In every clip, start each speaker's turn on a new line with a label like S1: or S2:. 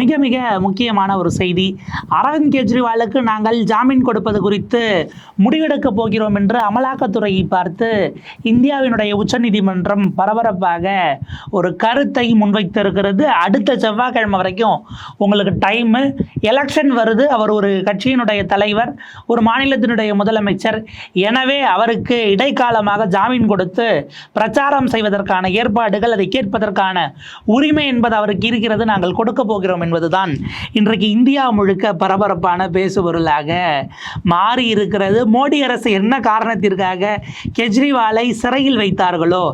S1: மிக மிக முக்கியமான ஒரு செய்தி. அரவிந்த் கெஜ்ரிவாலுக்கு நாங்கள் ஜாமீன் கொடுப்பது குறித்து முடிவெடுக்கப் போகிறோம் என்று அமலாக்கத்துறையை பார்த்து இந்தியாவினுடைய உச்சநீதிமன்றம் பரபரப்பாக ஒரு கருத்தை முன்வைத்திருக்கிறது. அடுத்த செவ்வாய்க்கிழமை வரைக்கும் உங்களுக்கு டைமு எலெக்ஷன் வருது. அவர் ஒரு கட்சியினுடைய தலைவர் ஒரு மாநிலத்தினுடைய முதலமைச்சர். எனவே அவருக்கு இடைக்காலமாக ஜாமீன் கொடுத்து பிரச்சாரம் செய்வதற்கான ஏற்பாடுகள் அதை கேட்பதற்கான உரிமை என்பது அவருக்கு இருக்கிறது. நாங்கள் கொடுக்க போகிறோம் என்பதுதான். இன்றைக்கு இந்தியா முழுக்க பரபரப்பான பேசுபொருளாக மாறி இருக்கிறது. மோடி அரசு என்ன காரணத்திற்காக கெஜ்ரிவாலை சிறையில் வைத்தார்களோ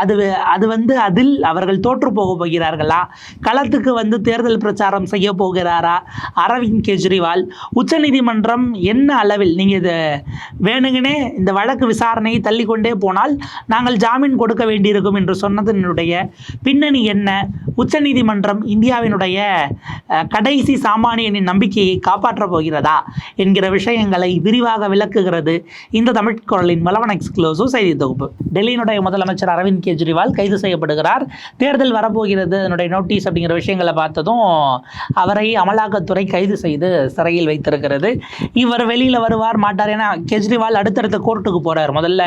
S1: அது அது வந்து அதில் அவர்கள் தோற்று போக போகிறார்களா? களத்துக்கு வந்து தேர்தல் பிரச்சாரம் செய்ய போகிறாரா? அரவிந்த் கெஜ்ரிவால் உச்சநீதிமன்றம் என்ன அளவில் நீங்கள் இதை வேணுங்கனே இந்த வழக்கு விசாரணையை தள்ளிக்கொண்டே போனால் நாங்கள் ஜாமீன் கொடுக்க வேண்டியிருக்கும் என்று சொன்னதனுடைய பின்னணி என்ன? உச்சநீதிமன்றம் இந்தியாவினுடைய கடைசி சாமானியனின் நம்பிக்கையை காப்பாற்றப் போகிறதா என்கிற விஷயங்களை விரிவாக விளக்குகிறது இந்த தமிழ் குரலின் மலவன் எக்ஸ்க்ளூசிவ் செய்தி தொகுப்பு. டெல்லியினுடைய முதலமைச்சர் அரவிந்த் கெஜ்ரிவால் கைது செய்யப்படுகிறார். தேர்தல் வரப்போகிறது. அதனுடைய நோட்டீஸ் அப்படிங்கிற விஷயங்களை பார்த்ததும் அவரை அமலாக்கத்துறை கைது செய்து சிறையில் வைத்திருக்கிறது. இவர் வெளியில் வருவார் மாட்டார். ஏன்னா கெஜ்ரிவால் அடுத்தடுத்த கோர்ட்டுக்கு போறார். முதல்ல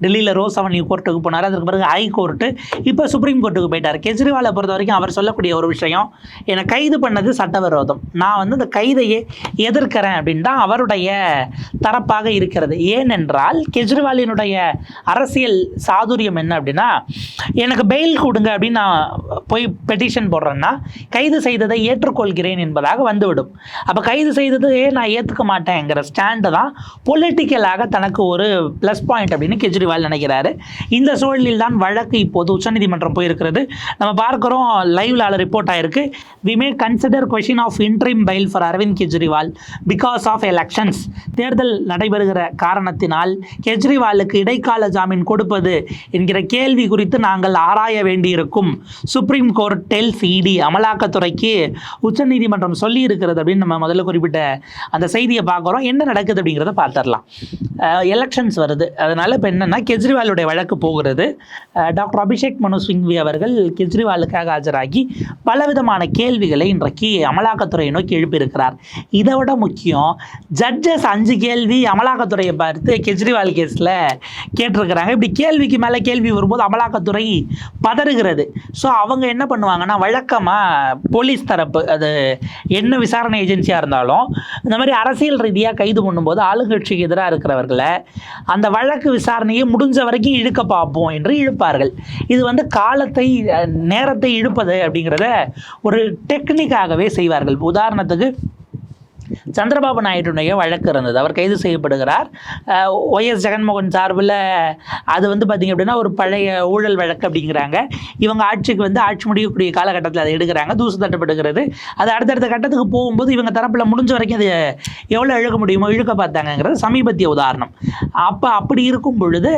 S1: டெல்லியில் ரோஸ் அவன்யூ கோர்ட்டுக்கு போனார். அதற்கு பிறகு ஹை கோர்ட்டு இப்போ சுப்ரீம் கோர்ட்டுக்கு போயிட்டார். கெஜ்ரிவாலை பொறுத்த வரைக்கும் அவர் சொல்லக்கூடிய ஒரு விஷயம் என்னை கைது பண்ணது சட்டவிரோதம். நான் வந்து இந்த கைதையை எதிர்க்கிறேன் அப்படின்னு தான் அவருடைய தரப்பாக இருக்கிறது. ஏனென்றால் கெஜ்ரிவாலினுடைய அரசியல் சாதுரியம் என்ன அப்படின்னா எனக்கு பெயில் கொடுங்க அப்படின்னு நான் போய் பெட்டிஷன் போடுறேன்னா கைது செய்ததை ஏற்றுக்கொள்கிறேன் என்பதாக வந்துவிடும். அப்போ கைது செய்ததையே நான் ஏற்றுக்க மாட்டேங்கிற ஸ்டாண்டு தான் பொலிட்டிக்கலாக தனக்கு ஒரு ப்ளஸ் பாயிண்ட் அப்படின்னு கெஜ்ரிவால் நினைக்கிறாரு. இந்த சூழலில் தான் வழக்கு இப்போது உச்சநீதிமன்றம் போயிருக்கிறது. நம்ம பார்க்குறோம் லைவ்ல ரிப்போர்ட் ஆயிருக்கு. We may can consider question of interim bail for Arvind Kejriwal because of elections தேர்தல் நடைபெறுகிற காரணத்தினால் கெஜ்ரிவாலுக்கு இடைக்கால ஜாமீன் கொடுப்பது என்கிற கேள்வி குறித்து நாங்கள் ஆராய வேண்டியிருக்கும். சுப்ரீம் கோர்ட் டெல்ஸ் இடி அமலாக்கத்துறைக்கு உச்சநீதிமன்றம் சொல்லி இருக்கிறது அப்படின்னு நம்ம முதல்ல குறிப்பிட்ட அந்த செய்தியை பார்க்குறோம். என்ன நடக்குது அப்படிங்கிறத பார்த்துடலாம். எலெக்ஷன்ஸ் வருது. அதனால் இப்போ என்னென்னா கெஜ்ரிவாலுடைய வழக்கு போகிறது. டாக்டர் அபிஷேக் மனு சிங்வி அவர்கள் கெஜ்ரிவாலுக்காக ஆஜராகி பலவிதமான கேள்விகளை இன்றைக்கு அமலாக்கத்துறையை நோக்கி எழுப்பியிருக்கிறார். இதை விட முக்கியம் ஜட்ஜஸ் அஞ்சு கேள்வி அமலாக்கத்துறையை பார்த்து கெஜ்ரிவால் கேஸில் கேட்டிருக்கிறாங்க. இப்படி கேள்விக்கு மேலே கேள்வி வரும்போது அமலாக்கத்துறை பதறுகிறது. ஸோ அவங்க என்ன பண்ணுவாங்கன்னா வழக்கமாக போலீஸ் தரப்பு அது என்ன விசாரணை ஏஜென்சியாக இருந்தாலும் இந்த மாதிரி அரசியல் ரீதியாக கைது பண்ணும்போது ஆளுங்கட்சிக்கு எதிராக இருக்கிறவர்களை அந்த வழக்கு விசாரணையை முடிஞ்ச வரைக்கும் இழுக்க பார்ப்போம் என்று இழுப்பார்கள். இது வந்து காலத்தை நேரத்தை இழுப்பது அப்படிங்கிறத ஒரு டெக்னிக்காகவே செய்வார்கள். உதாரணத்துக்கு சந்திரபாபு நாயுடுடைய வழக்கு இருந்தது. அவர் கைது செய்யப்படுகிறார். ஒய்எஸ் ஜெகன்மோகன் சார்பில் அது வந்து பார்த்திங்க அப்படின்னா ஒரு பழைய ஊழல் வழக்கு அப்படிங்கிறாங்க. இவங்க ஆட்சிக்கு வந்து ஆட்சி முடியக்கூடிய காலகட்டத்தில் அதை எடுக்கிறாங்க. தூசு தட்டப்படுகிறது. அது அடுத்தடுத்த கட்டத்துக்கு போகும்போது இவங்க தரப்பில் முடிஞ்ச வரைக்கும் அது எவ்வளோ இழுக்க முடியுமோ இழுக்க பார்த்தாங்கங்கிறது சமீபத்திய உதாரணம். அப்போ அப்படி இருக்கும் பொழுது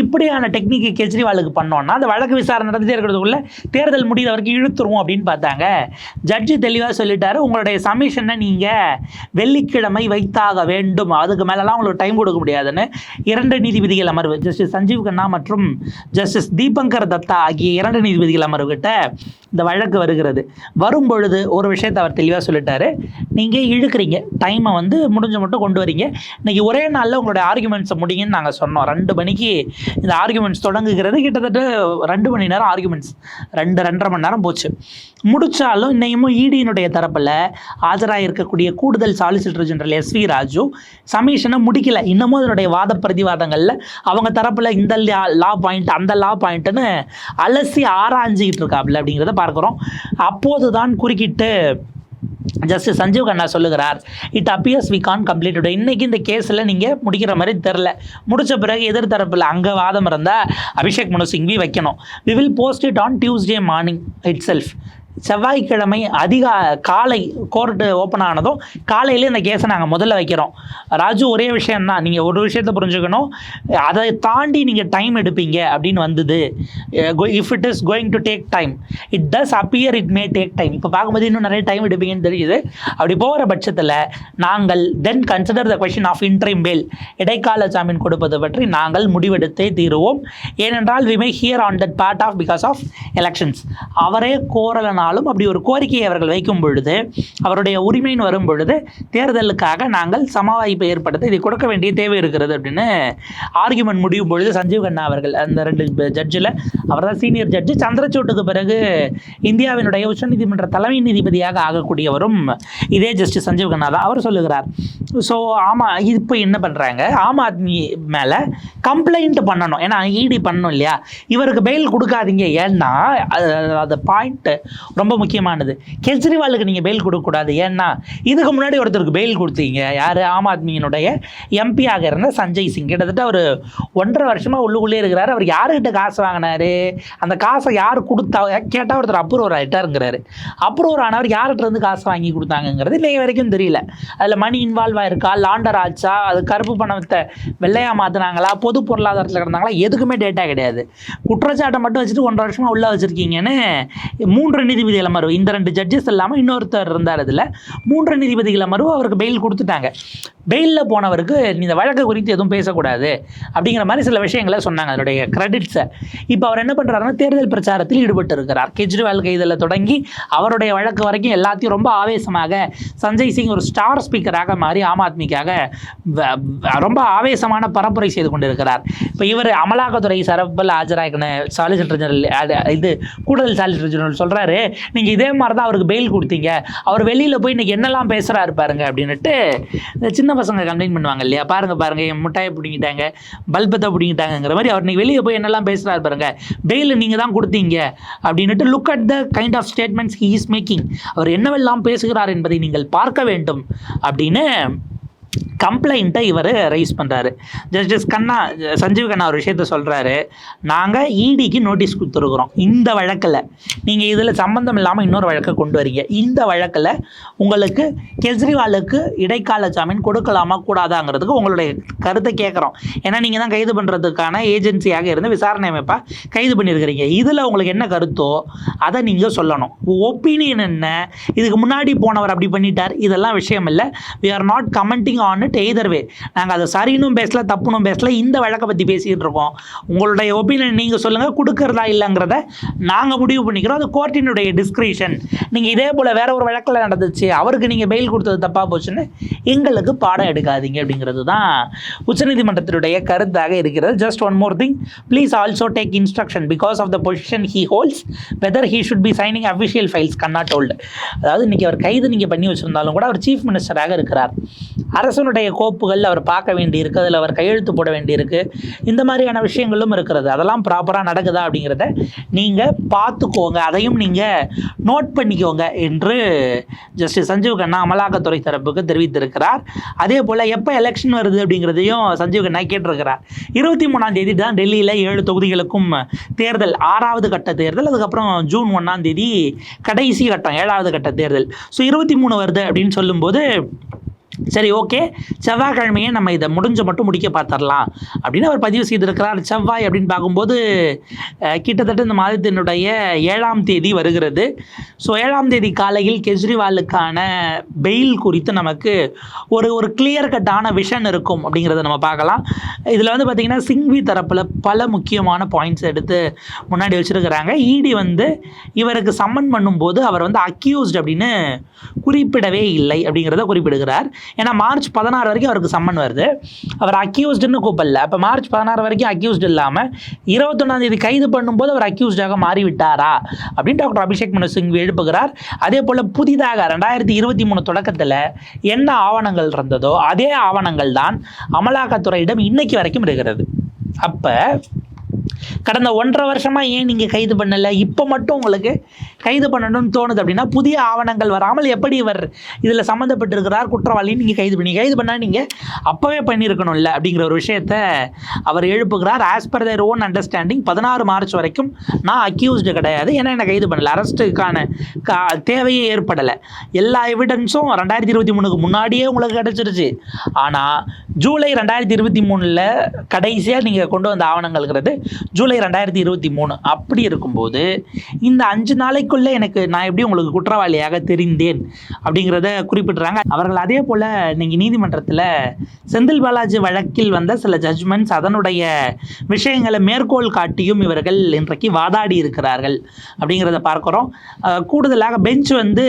S1: இப்படியான டெக்னிக்கு கெஜ்ரிவாலுக்கு பண்ணோன்னா அந்த வழக்கு விசாரணை நடந்துட்டே இருக்கிறதுக்குள்ளே தேர்தல் முடிகிற வரைக்கும் இழுத்துருவோம் அப்படின்னு பார்த்தாங்க. ஜட்ஜி தெளிவாக சொல்லிட்டாரு உங்களுடைய சமிஷனை நீங்கள் வெள்ளிக்கிழமை வைத்தாக வேண்டும். அதுக்கு மேலெல்லாம் உங்களுக்கு டைம் கொடுக்க முடியாதுன்னு இரண்டு நீதிபதிகள் அமர்வு ஜஸ்டிஸ் சஞ்சீவ் கண்ணா மற்றும் ஜஸ்டிஸ் தீபங்கர் தத்தா ஆகிய இரண்டு நீதிபதிகள் அமர்வுகிட்ட இந்த வழக்கு வருகிறது. வரும் பொழுது ஒரு விஷயத்தை அவர் தெளிவாக சொல்லிட்டாரு. நீங்கள் இழுக்கிறீங்க. டைமை வந்து முடிஞ்ச மட்டும் கொண்டு வரீங்க. இன்றைக்கி ஒரே நாளில் உங்களுடைய ஆர்குமெண்ட்ஸை முடியுங்கன்னு நாங்கள் சொன்னோம். ரெண்டு மணிக்கு இந்த ஆர்குமெண்ட்ஸ் தொடங்குகிறது. கிட்டத்தட்ட ரெண்டு மணி நேரம் ஆர்குமெண்ட்ஸ் ரெண்டு ரெண்டரை மணி நேரம் போச்சு. முடித்தாலும் இன்னையும் இடியினுடைய தரப்பில் ஆஜராக இருக்கக்கூடிய கூடுதல் solicitor general S V Raju சமீஷனை முடிக்கல. இன்னமும் அதனுடைய வாத பிரதிவாதங்களில் அவங்க தரப்பில் இந்த லா பாயிண்ட் அந்த லா பாயிண்ட்டுன்னு அலசி ஆராய்ஞ்சிக்கிட்டு இருக்காப்புல அப்படிங்கிறத பார்க்குறோம். அப்போது தான் குறுக்கிட்டு ஜஸ்டிஸ் சஞ்சீவ் கண்ணா சொல்லுகிறார் it appears we can complete இன்னைக்கு இந்த கேஸில் நீங்கள் முடிக்கிற மாதிரி தெரில முடிச்ச பிறகு எதிர்த்தரப்பில் அங்கே வாதம் இருந்தால் அபிஷேக் மனு சிங்வி வைக்கணும். We will post it on Tuesday morning itself செவ்வாய்க்கிழமை அதிகா காலை கோர்ட்டு ஓப்பன் ஆனதும் காலையிலே இந்த கேஸை நாங்கள் முதல்ல வைக்கிறோம். ராஜு ஒரே விஷயந்தான் நீங்கள் ஒரு விஷயத்தை புரிஞ்சுக்கணும். அதை தாண்டி நீங்கள் டைம் எடுப்பீங்க அப்படின்னு வந்தது. If it is going to take time it does appear it may take time இப்போ பார்க்கும்போது இன்னும் நிறைய டைம் எடுப்பீங்கன்னு தெரியுது. அப்படி போகிற பட்சத்தில் நாங்கள் then consider the question of interim bail இடைக்கால ஜாமீன் கொடுப்பது பற்றி நாங்கள் முடிவெடுத்தே தீருவோம். ஏனென்றால் we may hear on that part of because of elections அவரே இருந்தாலும் அப்படி ஒரு கோரிக்கையை அவர்கள் வைக்கும் பொழுது அவருடைய உரிமைன்னு வரும் பொழுது தேர்தலுக்காக நாங்கள் சமவாய்ப்பை ஏற்படுத்த இதை கொடுக்க வேண்டிய தேவை இருக்கிறது அப்படின்னு ஆர்குமெண்ட் முடியும் பொழுது சஞ்சீவ் கண்ணா அவர்கள் அந்த ரெண்டு ஜட்ஜில் அவர் தான் சீனியர் ஜட்ஜு சந்திரச்சூட்டுக்கு பிறகு இந்தியாவினுடைய உச்சநீதிமன்ற தலைமை நீதிபதியாக ஆகக்கூடியவரும் இதே ஜஸ்டிஸ் சஞ்சீவ் கண்ணா தான். அவர் சொல்லுகிறார் ஸோ ஆமாம் இப்போ என்ன பண்ணுறாங்க ஆம் ஆத்மி மேலே கம்ப்ளைண்ட் பண்ணணும். ஏன்னா ஈடி பண்ணணும் இல்லையா? இவருக்கு பெயில் கொடுக்காதீங்க. ஏன்னா அது- அது பாயிண்ட் ரொம்ப முக்கியமானது. கெஜ்ரிவாலுக்கு நீங்கள் பெயில் கொடுக்கக்கூடாது ஏன்னா இதுக்கு முன்னாடி ஒருத்தருக்கு பெயில் கொடுத்தீங்க. யார்? ஆம் ஆத்மியினுடைய எம்பியாக இருந்த சஞ்சய் சிங். கிட்டத்தட்ட ஒரு ஒன்றரை வருஷமாக உள்ளுக்குள்ளே இருக்கிறாரு. அவர் யாருக்கிட்ட காசு வாங்கினாரு? அந்த காசை யார் கொடுத்தா? கேட்டால் ஒருத்தர் அப்ரூவர் ஆகிட்டாருங்கிறாரு அப்ரூவர் ஆனவர் யார்கிட்ட இருந்து காசு வாங்கி கொடுத்தாங்கங்கிறது இன்னைக்கு வரைக்கும் தெரியல. அதில் மணி இன்வால்வ் ஆயிருக்கா? லாண்டர் ஆச்சா அது கருப்பு பணத்தை வெள்ளையா மாற்றினாங்களா பொது பொருளாதாரத்தில் கிடந்தாங்களா? எதுக்குமே டேட்டா கிடையாது. குற்றச்சாட்டை மட்டும் வச்சுட்டு ஒன்றரை வருஷமாக உள்ளே வச்சுருக்கீங்கன்னு மூன்று நிதி நீதிபதிகள் அமர்வு இந்த ரெண்டு ஜட்ஜஸ் இல்லாமல் இன்னொருத்தர் இருந்தார் அதில். மூன்று நீதிபதிகள் அமர்வு அவருக்கு பெயில் கொடுத்துட்டாங்க. பெயிலில் போனவருக்கு இந்த வழக்கு குறித்து எதுவும் பேசக்கூடாது அப்படிங்கிற மாதிரி சில விஷயங்களை சொன்னாங்க அதனுடைய கிரெடிட்ஸை இப்போ அவர் என்ன பண்ணுறாருன்னா தேர்தல் பிரச்சாரத்தில் ஈடுபட்டு இருக்கிறார். கெஜ்ரிவால் கைதில் தொடங்கி அவருடைய வழக்கு வரைக்கும் எல்லாத்தையும் ரொம்ப ஆவேசமாக சஞ்சய் சிங் ஒரு ஸ்டார் ஸ்பீக்கராக மாறி ஆம் ஆத்மிக்காக வ- ரொம்ப ஆவேசமான பரப்புரை செய்து கொண்டிருக்கிறார். இப்போ இவர் அமலாக்கத்துறை சரப்பில் ஆஜராகின சாலிசிட்டர் ஜெனரல் இது கூடுதல் சாலிசிட்டர் ஜெனரல் சொல்கிறாரு நீங்கள் இதே மாதிரி தான் அவருக்கு பெயில் கொடுத்தீங்க. அவர் வெளியில் போய் இன்றைக்கி என்னெல்லாம் பேசுகிறாரு பாருங்க அப்படின்னுட்டு இந்த சின்ன பசங்க கம்ப்ளைண்ட் பண்ணுவாங்க இல்லையா? பாருங்க பாருங்க என் முட்டாயை பிடிங்கிட்டாங்க பல்பத்தை பிடிங்கிட்டாங்கங்கிற மாதிரி அவர் இன்றைக்கி வெளியே போய் என்னெல்லாம் பேசுகிறாரு பாருங்க. பெயில் நீங்கள் தான் கொடுத்தீங்க அப்படின்னுட்டு look at the kind of statements he is making அவர் என்னவெல்லாம் பேசுகிறார் என்பதை நீங்கள் பார்க்க வேண்டும் அப்படின்னு கம்ப்ளைண்ட்டை இவர் ரைஸ் பண்ணுறாரு ஜஸ்டிஸ் கண்ணா சஞ்சீவ் கண்ணா ஒரு விஷயத்த சொல்கிறாரு நாங்கள் இடிக்கு நோட்டீஸ் கொடுத்துருக்குறோம். இந்த வழக்கில் நீங்கள் இதில் சம்மந்தம் இல்லாமல் இன்னொரு வழக்கை கொண்டு வரீங்க. இந்த வழக்கில் உங்களுக்கு கெஜ்ரிவாலுக்கு இடைக்கால ஜாமீன் கொடுக்கலாமா கூடாதாங்கிறதுக்கு உங்களுடைய கருத்தை கேட்குறோம். ஏன்னா நீங்கள் தான் கைது பண்ணுறதுக்கான ஏஜென்சியாக இருந்து விசாரணை அமைப்பாக கைது பண்ணியிருக்கிறீங்க. இதில் உங்களுக்கு என்ன கருத்தோ அதை நீங்கள் சொல்லணும். ஒப்பீனியன் என்ன? இதுக்கு முன்னாடி போனவர் அப்படி பண்ணிட்டார். இதெல்லாம் விஷயம் இல்லை. We are not commenting on it either way நாங்கள் அதை சரினும் பேசல தப்புனும் பேசல இந்த வழக்கை பற்றி பேசிகிட்டு இருக்கோம். உங்களுடைய ஒப்பீனியன் நீங்கள் சொல்லுங்கள் கொடுக்கறதா இல்லைங்கிறத நாங்கள் முடிவு பண்ணிக்கிறோம். அது கோர்ட்டினுடைய டிஸ்கிரிஷன் நீங்கள் இதே போல் வேற ஒரு வழக்கில் நடந்துச்சு அவருக்கு நீங்கள் பெயில் கொடுத்தது தப்பாக போச்சுன்னு எங்களுக்கு பாடம் எடுக்காதீங்க அப்படிங்கிறது தான் உச்சநீதிமன்றத்தினுடைய கருத்தாக இருக்கிறது. Just one more thing please also take instruction because of the position he holds whether he should be signing official files Khanna told அதாவது இன்றைக்கி அவர் கைது நீங்கள் பண்ணி வச்சுருந்தாலும் கூட அவர் சீஃப் மினிஸ்டராக இருக்கிறார். அரசனுடைய கோப்புகள் அவர் பார்க்க வேண்டியிருக்கு அதில் அவர் கையெழுத்து போட வேண்டியிருக்கு. இந்த மாதிரியான விஷயங்களும் இருக்கிறது. அதெல்லாம் ப்ராப்பராக நடக்குதா அப்படிங்கிறத நீங்கள் பார்த்துக்கோங்க. அதையும் நீங்கள் நோட் பண்ணிக்கோங்க என்று ஜஸ்டிஸ் சஞ்சீவ் கண்ணா அமலாக்கத்துறை தரப்புக்கு தெரிவித்திருக்கிறார். அதே போல் எப்போ எலெக்ஷன் வருது அப்படிங்கிறதையும் சஞ்சீவ் கண்ணா கேட்டிருக்கிறார். இருபத்தி மூணாம் தேதி தான் டெல்லியில் ஏழு தொகுதிகளுக்கும் தேர்தல் ஆறாவது கட்ட தேர்தல் அதுக்கப்புறம் ஜூன் ஒன்றாம் தேதி கடைசி கட்டம் ஏழாவது கட்ட தேர்தல். ஸோ இருபத்தி மூணு வருது அப்படின்னு சொல்லும்போது சரி ஓகே செவ்வாய்க்கிழமையே நம்ம இதை முடிஞ்ச மட்டும் முடிக்க பார்த்துடலாம். அப்படின்னு அவர் பதிவு செய்திருக்கிறார். செவ்வாய் அப்படின்னு பார்க்கும்போது கிட்டத்தட்ட இந்த மாதத்தினுடைய ஏழாம் தேதி வருகிறது. ஸோ ஏழாம் தேதி காலையில் கெஜ்ரிவாலுக்கான பெயில் குறித்து நமக்கு ஒரு ஒரு கிளியர் கட்டான விஷன் இருக்கும் அப்படிங்கிறத நம்ம பார்க்கலாம். இதில் வந்து பார்த்திங்கன்னா சிங்வி தரப்பில் பல முக்கியமான பாயிண்ட்ஸ் எடுத்து முன்னாடி வச்சுருக்கிறாங்க. இடி வந்து இவருக்கு சம்மன் பண்ணும்போது அவர் வந்து அக்யூஸ்ட் அப்படின்னு குறிப்பிடவே இல்லை அப்படிங்கிறத குறிப்பிடுகிறார். ஏன்னா மார்ச் பதினாறு வரைக்கும் அவருக்கு சம்மன் வருது. அவர் அக்யூஸ்டுன்னு கூப்பிடல. அப்போ மார்ச் பதினாறு வரைக்கும் அக்யூஸ்டு இல்லாமல் இருபத்தொன்னாந்தேதி கைது பண்ணும்போது அவர் அக்யூஸ்டாக மாறிவிட்டாரா? அப்படின்னு டாக்டர் அபிஷேக் மனு சிங் எழுப்புகிறார். அதே போல் புதிதாக ரெண்டாயிரத்தி இருபத்தி மூணு தொடக்கத்தில் என்ன ஆவணங்கள் இருந்ததோ அதே ஆவணங்கள் தான் அமலாக்கத்துறையிடம் இன்னைக்கு வரைக்கும் இருக்கிறது. அப்போ கடந்த ஒன்றரை வருஷமாக ஏன் நீங்கள் கைது பண்ணலை? இப்போ மட்டும் உங்களுக்கு கைது பண்ணணும்னு தோணுது அப்படின்னா புதிய ஆவணங்கள் வராமல் எப்படி இவர் இதில் சம்மந்தப்பட்டிருக்கிறார் குற்றவாளின்னு நீங்கள் கைது பண்ணி கைது பண்ணால் நீங்கள் அப்போவே பண்ணியிருக்கணும்ல அப்படிங்கிற ஒரு விஷயத்த அவர் எழுப்புகிறார். As per their own understanding பதினாறு மார்ச் வரைக்கும் நான் அக்யூஸ்டு கிடையாது. ஏன்னா என்னை கைது பண்ணலை. அரெஸ்ட்டுக்கான கா தேவையே ஏற்படலை. எல்லா எவிடன்ஸும் ரெண்டாயிரத்தி இருபத்தி மூணுக்கு முன்னாடியே உங்களுக்கு கிடச்சிருச்சு. ஆனால் ஜூலை ரெண்டாயிரத்தி இருபத்தி மூணில் கடைசியாக நீங்கள் கொண்டு வந்த ஆவணங்கள்ங்கிறது ஜூலை ரெண்டாயிரத்தி இருபத்தி மூணு. அப்படி இருக்கும்போது இந்த அஞ்சு நாளைக்குள்ளே எனக்கு நான் எப்படி உங்களுக்கு குற்றவாளியாக தெரிந்தேன் அப்படிங்கிறத குறிப்பிட்றாங்க. அவர்கள் அதே போல் நீங்கள் நீதிமன்றத்தில் செந்தில் பாலாஜி வழக்கில் வந்த சில ஜட்ஜ்மெண்ட்ஸ் அதனுடைய விஷயங்களை மேற்கோள் காட்டியும் இவர்கள் இன்றைக்கு வாதாடி இருக்கிறார்கள் அப்படிங்கிறத பார்க்குறோம். கூடுதலாக பெஞ்ச் வந்து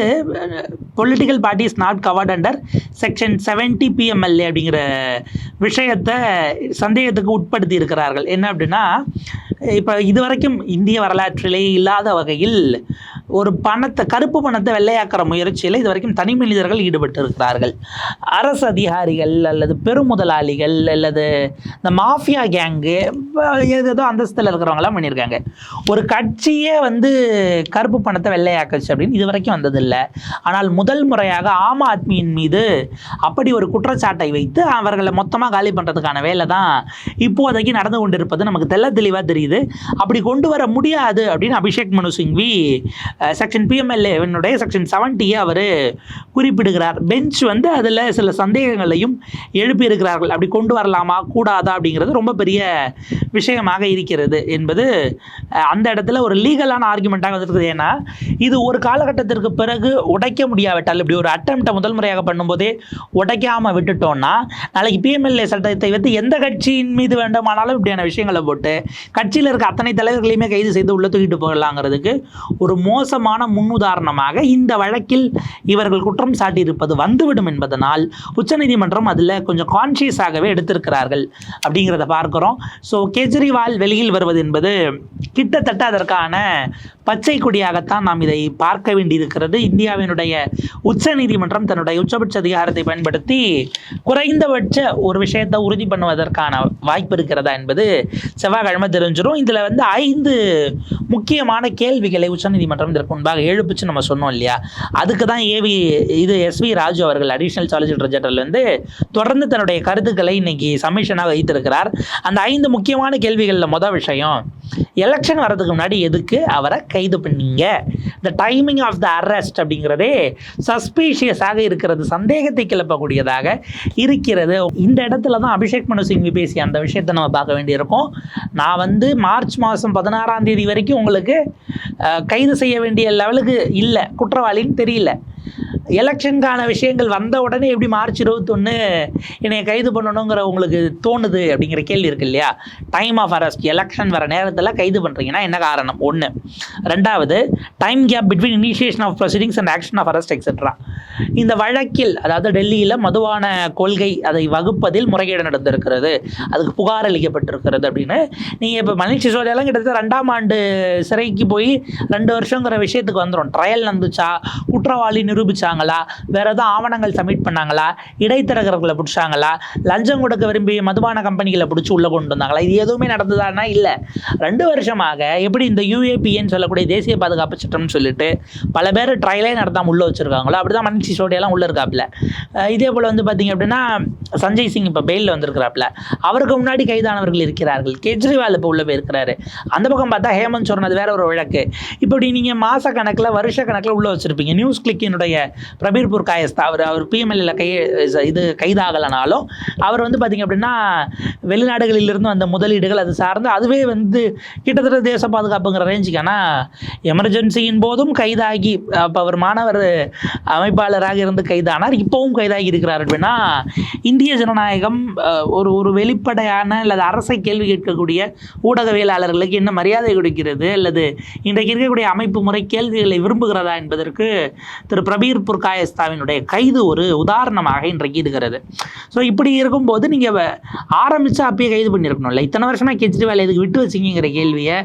S1: political parties not covered under section seventy PMLA அப்படிங்கிற விஷயத்தை சந்தேகத்துக்கு உட்படுத்தி இருக்கிறார்கள். என்ன அப்படின்னா இப்போ இதுவரைக்கும் இந்திய வரலாற்றிலே இல்லாத வகையில் ஒரு பணத்தை கருப்பு பணத்தை வெள்ளையாக்கிற முயற்சியில் இது வரைக்கும் தனி மனிதர்கள் ஈடுபட்டு இருக்கிறார்கள் அரசு அதிகாரிகள் அல்லது பெருமுதலாளிகள் அல்லது இந்த மாஃபியா கேங்கு ஏதோ அந்தஸ்தில் இருக்கிறவங்களாம் பண்ணியிருக்காங்க. ஒரு கட்சியே வந்து கருப்பு பணத்தை வெள்ளையாக்கச்சு அப்படின்னு இது வரைக்கும் வந்ததில்லை. ஆனால் முதல் முறையாக ஆம் ஆத்மியின் மீது அப்படி ஒரு குற்றச்சாட்டை வைத்து அவர்களை மொத்தமாக காலி பண்ணுறதுக்கான வேலை தான் இப்போதைக்கு நடந்து கொண்டிருப்பது நமக்கு தெள்ள தெளிவாக தெரியுது. அப்படி கொண்டு வர முடியாது அப்படின்னு அபிஷேக் மனு சிங்வி செக்ஷன் பிஎம்எல்ஏவினுடைய செக்ஷன் செவன்ட்டியை அவர் குறிப்பிடுகிறார். பெஞ்ச் வந்து அதில் சில சந்தேகங்களையும் எழுப்பியிருக்கிறார்கள். அப்படி கொண்டு வரலாமா? கூடாதா? அப்படிங்கிறது ரொம்ப பெரிய விஷயமாக இருக்கிறது என்பது அந்த இடத்துல ஒரு லீகலான ஆர்குமெண்ட்டாக வந்துருக்குது. ஏன்னா இது ஒரு காலகட்டத்திற்கு பிறகு உடைக்க முடியாவிட்டால் இப்படி ஒரு அட்டம்ப்டை முதல் முறையாக பண்ணும்போதே உடைக்காமல் விட்டுட்டோம்னா நாளைக்கு பிஎம்எல்ஏ சட்டத்தை வைத்து எந்த கட்சியின் மீது வேண்டுமானாலும் இப்படியான விஷயங்களை போட்டு கட்சியில் இருக்க அத்தனை தலைவர்களையுமே கைது செய்து உள்ள தூக்கிட்டு போகலாங்கிறதுக்கு ஒரு மோசமான முன்னுதாரணமாக இந்த வழக்கில் இவர்கள் குற்றம் சாட்டியிருப்பது வந்துவிடும் என்பதனால் உச்சநீதிமன்றம் அதில் கொஞ்சம் கான்சியஸாகவே எடுத்திருக்கிறார்கள் அப்படிங்கிறத பார்க்குறோம். ஸோ கெஜ்ரிவால் வெளியில் வருவது என்பது கிட்டத்தட்ட அதற்கான பச்சை கொடியாகத்தான் நாம் இதை பார்க்க வேண்டியிருக்கிறது. இந்தியாவினுடைய உச்சநீதிமன்றம் தன்னுடைய உச்சபட்ச அதிகாரத்தை பயன்படுத்தி குறைந்தபட்ச ஒரு விஷயத்தை உறுதி பண்ணுவதற்கான வாய்ப்பு இருக்கிறதா என்பது செவ்வாய்க்கிழமை தெரிஞ்சிடும் இதில் வந்து ஐந்து முக்கியமான கேள்விகளை உச்சநீதிமன்றம் இதற்கு முன்பாக எழுப்புச்சு நம்ம சொன்னோம் இல்லையா? அதுக்கு தான் ஏவி இது எஸ் வி ராஜு அவர்கள் அடிஷனல் சாலிசிட்டர் ஜெனரல் வந்து தொடர்ந்து தன்னுடைய கருத்துக்களை இன்னைக்கு சமிஷனாக வைத்திருக்கிறார். அந்த ஐந்து முக்கியமான கேள்விகளில் மொதல் விஷயம் எலெக்ஷன் வர்றதுக்கு முன்னாடி எதுக்கு அவரை கைது பண்ணீங்க? The timing of the arrest அப்படிங்கிறதே சஸ்பீஷியஸாக இருக்கிறது சந்தேகத்தை கிளப்பக்கூடியதாக இருக்கிறது. இந்த இடத்துல தான் அபிஷேக் மனு சிங்வி பேசிய அந்த விஷயத்தை நம்ம பார்க்க வேண்டியிருக்கும். நான் வந்து மார்ச் மாதம் பதினாறாம் தேதி வரைக்கும் உங்களுக்கு கைது செய்ய வேண்டிய லெவலுக்கு இல்லை குற்றவாளின்னு தெரியல. எலெக்ஷனுக்கான விஷயங்கள் வந்த உடனே எப்படி மார்ச் இருபத்தொன்று என்னை கைது பண்ணணுங்கிற உங்களுக்கு தோணுது அப்படிங்கிற கேள்வி இருக்கு இல்லையா? டைம் ஆஃப் அரெஸ்ட் எலெக்ஷன் வர நேரத்தில் கைது பண்ணுறீங்கன்னா என்ன காரணம்? ஒன்று ரெண்டாவது time gap between initiation of proceedings and action of arrest etcetera இந்த வழக்கில் அதாவது டெல்லியில் மதுவான கொள்கை அதை வகுப்பதில் முறைகேடு நடந்திருக்கிறது. அதுக்கு புகார் அளிக்கப்பட்டிருக்கிறது அப்படின்னு. நீங்கள் இப்போ மணிஷ் சிசோடியாலாம் கிட்டத்தட்ட ரெண்டாம் ஆண்டு சிறைக்கு போய் ரெண்டு வருஷங்கிற விஷயத்துக்கு வந்துடும் ட்ரையல் நடந்துச்சா? குற்றவாளி நிரூபி பிடிச்சாங்களா? வேற ஏதாவது ஆவணங்கள் சப்மிட் பண்ணாங்களா? இடைத்தரகர்களை பிடிச்சாங்களா? லஞ்சம் கொடுக்க விரும்பிய மதுபான கம்பெனிகளை பிடிச்சி உள்ளே கொண்டு வந்தாங்களா? இது எதுவுமே நடந்ததானா இல்லை. ரெண்டு வருஷமாக எப்படி இந்த யூஏபின்னு சொல்லக்கூடிய தேசிய பாதுகாப்பு சட்டம்னு சொல்லிட்டு பல பேர் ட்ரையலே நடத்தாமல் உள்ளே வச்சுருக்காங்களோ அப்படி தான் மணிஷ் சிசோடியாலாம் உள்ளே இருக்காப்புல. இதே போல் வந்து பார்த்தீங்க அப்படின்னா சஞ்சய் சிங் இப்போ பெயிலில் வந்திருக்கிறாப்புல. அவருக்கு முன்னாடி கைதானவர்கள் இருக்கிறார்கள். கெஜ்ரிவால் இப்போ உள்ளே போயிருக்கிறாரு. அந்த பக்கம் பார்த்தா ஹேமந்த் சொன்னது அது வேற ஒரு வழக்கு. இப்படி நீங்கள் மாத கணக்கில் வருஷ கணக்கில் உள்ளே வச்சுருப்பீங்க. நியூஸ் கிளிக்கினுடைய பிரபீர்பூர் காயஸ்தா அவர் அவர் பிஎம்எல்ஏல கை இது கைதாகலைனாலும் அவர் வந்து பார்த்திங்க அப்படின்னா வெளிநாடுகளிலிருந்து வந்த முதலீடுகள் அது சார்ந்து அதுவே வந்து கிட்டத்தட்ட தேச பாதுகாப்புங்கிற ரேஞ்சுக்கு ஆனால் எமர்ஜென்சியின் போதும் கைதாகி அப்போ அவர் மாணவர் அமைப்பாளராக இருந்து கைதானார் இப்போவும் கைதாகி இருக்கிறார் அப்படின்னா இந்திய ஜனநாயகம் ஒரு ஒரு வெளிப்படையான அல்லது அரசை கேள்வி கேட்கக்கூடிய ஊடகவியலாளர்களுக்கு என்ன மரியாதை கொடுக்கிறது அல்லது இன்றைக்கு இருக்கக்கூடிய அமைப்பு முறை கேள்விகளை விரும்புகிறதா என்பதற்கு திரு. பிரபீர் புர்காயஸ்தாவினுடைய கைது ஒரு உதாரணமாக இன்றைக்கு இருக்கிறது ஸோ இப்படி இருக்கும்போது நீங்கள் ஆரம்பித்து அப்பயே கைது பண்ணியிருக்கணும்ல? இத்தனை வருஷமாக கெஜ்ரிவால் எதுக்கு விட்டு வச்சிங்கிற கேள்வியை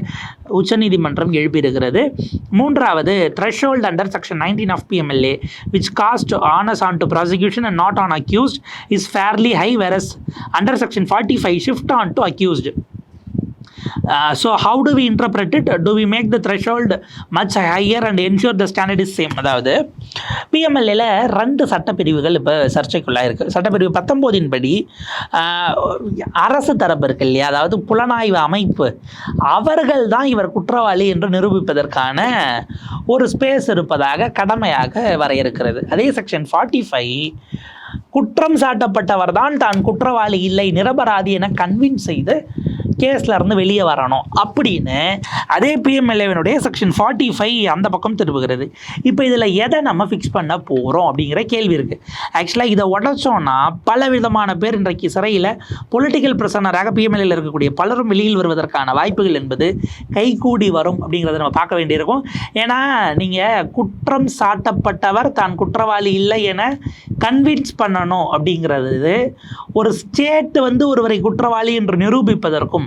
S1: உச்சநீதிமன்றம் எழுப்பியிருக்கிறது. மூன்றாவது threshold under section nineteen of PMLA which cast onus on to prosecution and not on accused is fairly high versus under section forty five shift on to accused so how do we interpret it do we make the threshold much higher and ensure the standard is same அதாவது பிஎம்எல்ஏல ரெண்டு சட்டப்பிரிவுகள் இப்போ சர்ச்சைக்குள்ளாக இருக்குது சட்டப்பிரிவு பத்தொம்போதின் படி uh, அரசு தரப்பு இருக்கு இல்லையா? அதாவது புலனாய்வு அமைப்பு. அவர்கள் தான் இவர் குற்றவாளி என்று நிரூபிப்பதற்கான ஒரு ஸ்பேஸ் இருப்பதாக கடமையாக வரையறுக்கிறது. அதே செக்ஷன் ஃபார்ட்டி ஃபைவ் குற்றம் சாட்டப்பட்டவர் தான் தான் குற்றவாளி இல்லை நிரபராதி என கன்வின்ஸ் செய்து கேஸ்ல இருந்து வெளியே வரணும். அப்படின்னு அதே பிஎம்எல்ஏவினுடைய செக்ஷன் ஃபார்ட்டி ஃபைவ் அந்த பக்கம் திருப்புகிறது இப்போ இதில் எதை நம்ம ஃபிக்ஸ் பண்ண போகிறோம் அப்படிங்கிற கேள்வி இருக்குது ஆக்சுவலாக இதை உடச்சோன்னா பல விதமான பேர் இன்றைக்கு சிறையில் பொலிட்டிக்கல் பிரசனராக பிஎம்எல்ஏல இருக்கக்கூடிய பலரும் வெளியில் வருவதற்கான வாய்ப்புகள் என்பது கைகூடி வரும் அப்படிங்கிறத நம்ம பார்க்க வேண்டியிருக்கும். ஏன்னா நீங்கள் குற்றம் சாட்டப்பட்டவர் தான் குற்றவாளி இல்லை என கன்வின்ஸ் பண்ணணும் அப்படிங்கிறது ஒரு ஸ்டேட் வந்து ஒருவரை குற்றவாளி என்று நிரூபிப்பதற்கும்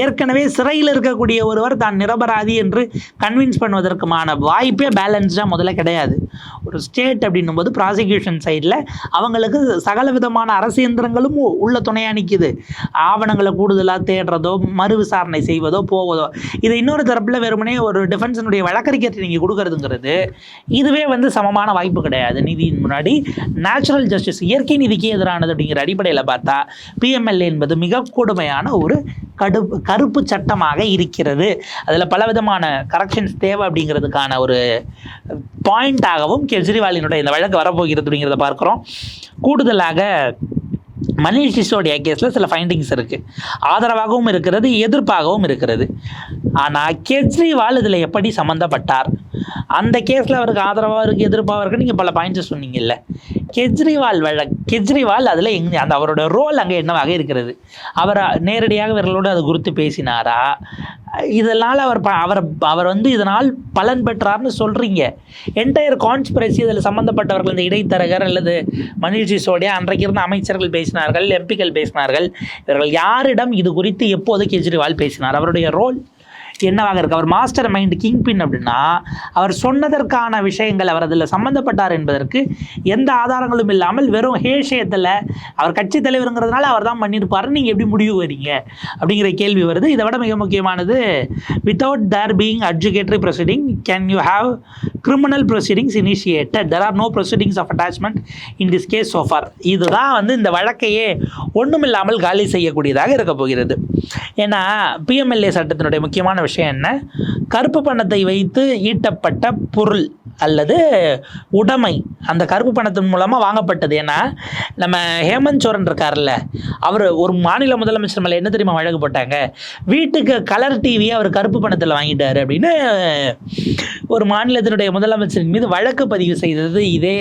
S1: ஏற்கனவே சிறையில் இருக்கக்கூடிய ஒருவர் தான் நிரபராதி என்று கன்வின்ஸ் பண்ணுவதற்குமான வாய்ப்பே பேலன்ஸ்டாக முதல்ல கிடையாது. ஒரு ஸ்டேட் அப்படின்னும் போது ப்ராசிக்யூஷன் சைடில் அவங்களுக்கு சகல விதமான அரசு இயந்திரங்களும் உள்ள துணையாக நிற்கிது ஆவணங்களை கூடுதலாக தேடுறதோ மறு விசாரணை செய்வதோ போவதோ. இது இன்னொரு தரப்பில் வெறுமனே ஒரு டிஃபென்ஸினுடைய வழக்கறிஞர் நீங்கள் கொடுக்கறதுங்கிறது இதுவே வந்து சமமான வாய்ப்பு கிடையாது. நீதியின் முன்னாடி நேச்சுரல் ஜஸ்டிஸ் இயற்கை நீதிக்கு எதிரானது அப்படிங்கிற அடிப்படையில் பார்த்தா பிஎம்எல்ஏ என்பது மிக கொடுமையான ஒரு கடுப்பு கருப்பு சட்டமாக இருக்கிறது. அதில் பலவிதமான கரெக்ஷன்ஸ் தேவை அப்படிங்கிறதுக்கான ஒரு பாயிண்டாகவும் கெஜ்ரிவாலினுடைய இந்த வழக்கு வரப்போகிறது அப்படிங்கிறத பார்க்குறோம். கூடுதலாக மனிஷ் சிசோடியா கேஸில் சில ஃபைண்டிங்ஸ் இருக்குது ஆதரவாகவும் இருக்கிறது எதிர்ப்பாகவும் இருக்கிறது. ஆனால் கெஜ்ரிவால் இதில் எப்படி சம்மந்தப்பட்டார் அந்த கேஸில் அவருக்கு ஆதரவாக இருக்குது எதிர்ப்பாக இருக்குன்னு நீங்கள் பல பாயிண்ட்ஸ் சொன்னீங்கல்ல. கெஜ்ரிவால் வழ கெஜ்ரிவால் அதில் எங் அந்த அவரோட ரோல் அங்கே என்னவாக இருக்கிறது? அவர் நேரடியாக இவர்களோடு அது குறித்து பேசினாரா? இதனால் அவர் ப அவர் அவர் வந்து இதனால் பலன் பெற்றார்னு சொல்கிறீங்க என்டையர் கான்ஸ்பிரசி இதில் சம்மந்தப்பட்டவர்கள் இந்த இடைத்தரகர் அல்லது மணீஷ் சிசோடியா அன்றைக்கு இருந்த அமைச்சர்கள் பேசினார்கள் எம்பிக்கள் பேசினார்கள். இவர்கள் யாரிடம் இது குறித்து எப்போது கெஜ்ரிவால் பேசினார்? அவருடைய ரோல் என்னவாக இருக்கு? அவர் மாஸ்டர் மைண்ட் கிங் பின் அப்படின்னா அவர் சொன்னதற்கான விஷயங்கள் அவர் அதில் சம்மந்தப்பட்டார் என்பதற்கு எந்த ஆதாரங்களும் இல்லாமல் வெறும் ஹேஷயத்தில் அவர் கட்சி தலைவருங்கிறதுனால அவர் தான் பண்ணியிருப்பார் நீங்கள் எப்படி முடிவு வரீங்க? அப்படிங்கிற கேள்வி வருது. இதை விட மிக முக்கியமானது without there being adjudicatory proceeding can you have criminal proceedings initiated there are no proceedings of attachment in this case so far இதுதான் வந்து இந்த வழக்கையே ஒன்றுமில்லாமல் காலி செய்யக்கூடியதாக இருக்க போகிறது. ஏன்னா பிஎம்எல்ஏ சட்டத்தினுடைய முக்கியமான விஷயம் என்ன? கருப்பு பணத்தை வைத்து ஈட்டப்பட்ட பொருள். அல்லது உடைமை அந்த கருப்பு பணத்தின் மூலமாக வாங்கப்பட்டது. ஏன்னா நம்ம ஹேமந்த் சோரன் இருக்கார்ல அவர் ஒரு மாநில முதலமைச்சர் மேலே என்ன தெரியுமா வழக்கு போட்டாங்க? வீட்டுக்கு கலர் டிவியை அவர் கருப்பு பணத்தில் வாங்கிட்டார் அப்படின்னு ஒரு மாநிலத்தினுடைய முதலமைச்சரின் மீது வழக்கு பதிவு செய்தது. இதே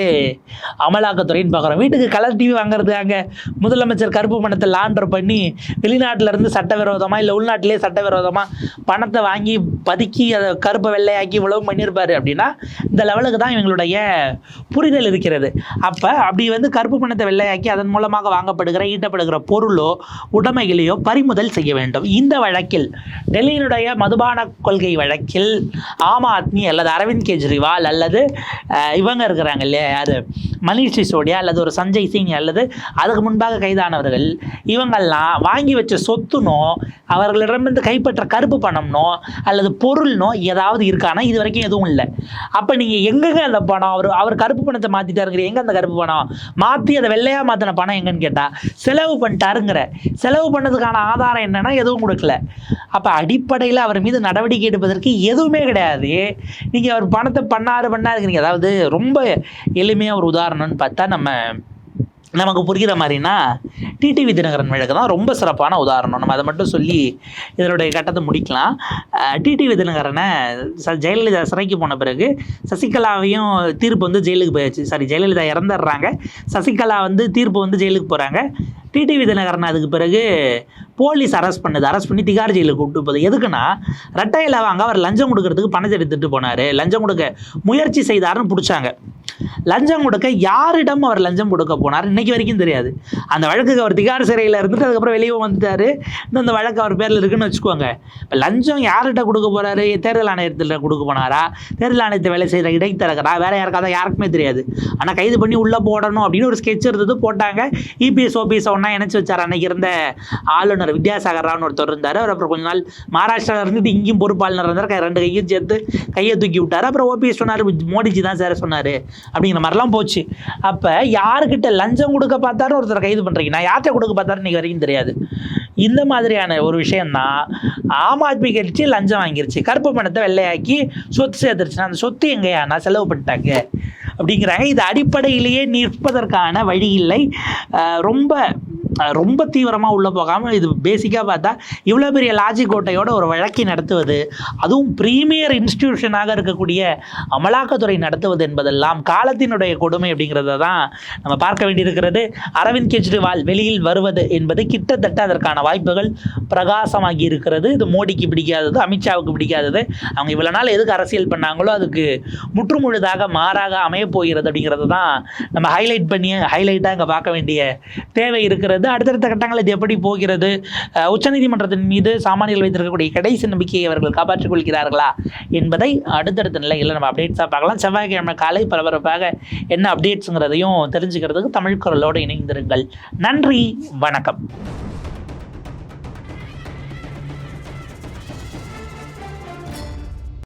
S1: அமலாக்கத்துறைன்னு பார்க்குறோம் வீட்டுக்கு கலர் டிவி வாங்குறதுக்காக முதலமைச்சர் கருப்பு பணத்தை லாண்டர் பண்ணி வெளிநாட்டிலேருந்து சட்டவிரோதமாக இல்லை உள்நாட்டிலே சட்டவிரோதமாக பணத்தை வாங்கி பதுக்கி அதை கருப்பை வெள்ளையாக்கி உழவு பண்ணியிருப்பாரு அப்படின்னா இந்த லெவலுக்கு தான் இவங்களுடைய புரிதல் இருக்கிறது. அப்போ அப்படி வந்து கருப்பு பணத்தை வெள்ளையாக்கி அதன் மூலமாக வாங்கப்படுகிற ஈட்டப்படுகிற பொருளோ உடைமைகளையோ பறிமுதல் செய்ய வேண்டும். இந்த வழக்கில் டெல்லியினுடைய மதுபான கொள்கை வழக்கில் ஆம் ஆத்மி அல்லது அரவிந்த் கெஜ்ரிவால் அல்லது இவங்க இருக்கிறாங்க இல்லையா யார்? மணீஷ் சிசோடியா அல்லது ஒரு சஞ்சய் சிங் அல்லது அதுக்கு முன்பாக கைதானவர்கள். இவங்கள்லாம் வாங்கி வச்ச சொத்துனோ அவர்களிடமிருந்து கைப்பற்ற கருப்பு பணம்னோ அல்லது பொருள்னோ ஏதாவது இருக்கானா? இது வரைக்கும் எதுவும் இல்லை. அப்போ நீங்கள் எங்கங்க அந்த பணம்? அவர் அவர் கருப்பு பணத்தை மாற்றிட்டாருங்கிற எங்கே அந்த கருப்பு பணம்? மாற்றி அதை வெள்ளையாக மாற்றின பணம் எங்கன்னு கேட்டால் செலவு பண்ணிட்டாருங்கிற. செலவு பண்ணதுக்கான ஆதாரம் என்னன்னா எதுவும் கொடுக்கல. அப்போ அடிப்படையில் அவர் மீது நடவடிக்கை எடுப்பதற்கு எதுவுமே கிடையாது. நீங்கள் அவர் பணத்தை பண்ணாரு பண்ணாருங்கிறீங்க. அதாவது ரொம்ப எளிமையாக ஒரு உதாரணம்னு பார்த்தா நம்ம நமக்கு புரிகிற மாதிரினா டிடிவி தினகரன் வழக்கு தான் ரொம்ப சிறப்பான உதாரணம். நம்ம அதை மட்டும் சொல்லி இதனுடைய கட்டத்தை முடிக்கலாம். டிடிவி தினகரனை ச ஜெயலலிதா சிறைக்கு போன பிறகு சசிகலாவையும் தீர்ப்பு வந்து ஜெயிலுக்கு போயாச்சு. சாரி ஜெயலலிதா இறந்துடுறாங்க. சசிகலா வந்து தீர்ப்பு வந்து ஜெயிலுக்கு போகிறாங்க டிடிவி தினகரன் அதுக்கு பிறகு போலீஸ் அரெஸ்ட் பண்ணுது அரெஸ்ட் பண்ணி திகார் ஜெயிலுக்கு கூப்பிட்டு போகுது எதுக்குன்னா ரெட்டையில் வாங்க அவர் லஞ்சம் கொடுக்கறதுக்கு பணத்தை எடுத்துகிட்டு போனார். லஞ்சம் கொடுக்க முயற்சி செய்தாருன்னு பிடிச்சாங்க. லஞ்சம் கொடுக்க யாரிடம் அவர் லஞ்சம் கொடுக்க போனார் இன்னைக்கு வரைக்கும் தெரியாது. அந்த வழக்குக்கு அவர் திகார் சிறையில் இருந்துட்டு அதுக்கப்புறம் வெளியே வந்துட்டாரு. இன்னும் அந்த வழக்கு அவர் பேரில் இருக்குன்னு வச்சுக்கோங்க. இப்போ லஞ்சம் யார்கிட்ட கொடுக்க போறாரு? தேர்தல் ஆணையத்தில் கொடுக்க போனாரா? தேர்தல் ஆணையத்தை வேலை செய்கிற இடைத்தரகரா? வேற யாருக்காதான் யாருக்குமே தெரியாது. ஆனால் கைது பண்ணி உள்ளே போடணும் அப்படின்னு ஒரு ஸ்கெட்ச் இருந்தது போட்டாங்க. இபிஎஸ் ஓபிஎஸ் ஒன்றா இணைச்சி வச்சார் அன்னைக்கு இருந்த ஆளுநர். வித்யாசாகர் ராவ்னு ஒருத்தர் இருந்தார். அவர் அப்புறம் கொஞ்ச நாள் மகாராஷ்டிராவில் இருந்துட்டு இங்கேயும் பொறுப்பாளர் இருந்தார் கை- ரெண்டு கையும் சேர்த்து கையை தூக்கி விட்டார். அப்புறம் ஓபிஎஸ் சொன்னார் மோடிஜி தான் சார் சொன்னார். அப்படிங்கிற மாதிரிலாம் போச்சு. அப்போ யாருக்கிட்ட லஞ்சம் கொடுக்க பார்த்தாலும் ஒருத்தர் கைது பண்ணுறீங்க நான் யார்கிட்ட கொடுக்க பார்த்தாலும் இன்னைக்கு வரைக்கும் தெரியாது. இந்த மாதிரியான ஒரு விஷயந்தான் ஆம் ஆத்மி கட்சி லஞ்சம் வாங்கிருச்சு. கருப்பு பணத்தை வெள்ளையாக்கி சொத்து சேர்த்துருச்சுன்னா அந்த சொத்து எங்கேயா நான் செலவு பண்ணிட்டாங்க. அப்படிங்கிறாங்க. இது அடிப்படையிலேயே நிற்பதற்கான வழி இல்லை. ரொம்ப ரொம்ப தீவிரமாக உள்ளே போகாமல் இது பேசிக்காக பார்த்தா இவ்வளோ பெரிய லாஜிக் கோட்டையோட ஒரு வழக்கை நடத்துவது அதுவும் ப்ரீமியர் இன்ஸ்டிடியூஷனாக இருக்கக்கூடிய அமலாக்கத்துறை நடத்துவது என்பதெல்லாம் காலத்தினுடைய கொடுமை அப்படிங்கிறத தான் நம்ம பார்க்க வேண்டியிருக்கிறது. அரவிந்த் கெஜ்ரிவால் வெளியில் வருவது என்பது கிட்டத்தட்ட அதற்கான வாய்ப்புகள் பிரகாசமாகி இருக்கிறது. இது மோடிக்கு பிடிக்காதது அமித்ஷாவுக்கு பிடிக்காதது. அவங்க இவ்வளோ நாள் எதுக்கு அரசியல் பண்ணாங்களோ அதுக்கு முற்றுமுழுதாக மாறாக அமையப் போகிறது அப்படிங்கிறது தான் நம்ம ஹைலைட் பண்ணி ஹைலைட்டாக இங்கே பார்க்க வேண்டிய தேவை இருக்கிறது. அடுத்தடுத்த கட்டங்கள் இது எப்படி போகிறது? உச்சநீதிமன்றத்தின் மீது சாமானியர்கள் வைத்திருக்கக்கூடிய கடைசி நம்பிக்கையை அவர்கள் காப்பாற்றிக் கொள்கிறார்களா என்பதை அடுத்தடுத்த நிலையில் நம்ம அப்டேட்ஸாக பார்க்கலாம். செவ்வாய்க்கிழமை காலை பரபரப்பாக என்ன அப்டேட்ஸுங்கிறதையும் தெரிஞ்சுக்கிறதுக்கு தமிழ் குரலோடு இணைந்திருங்கள். நன்றி வணக்கம்.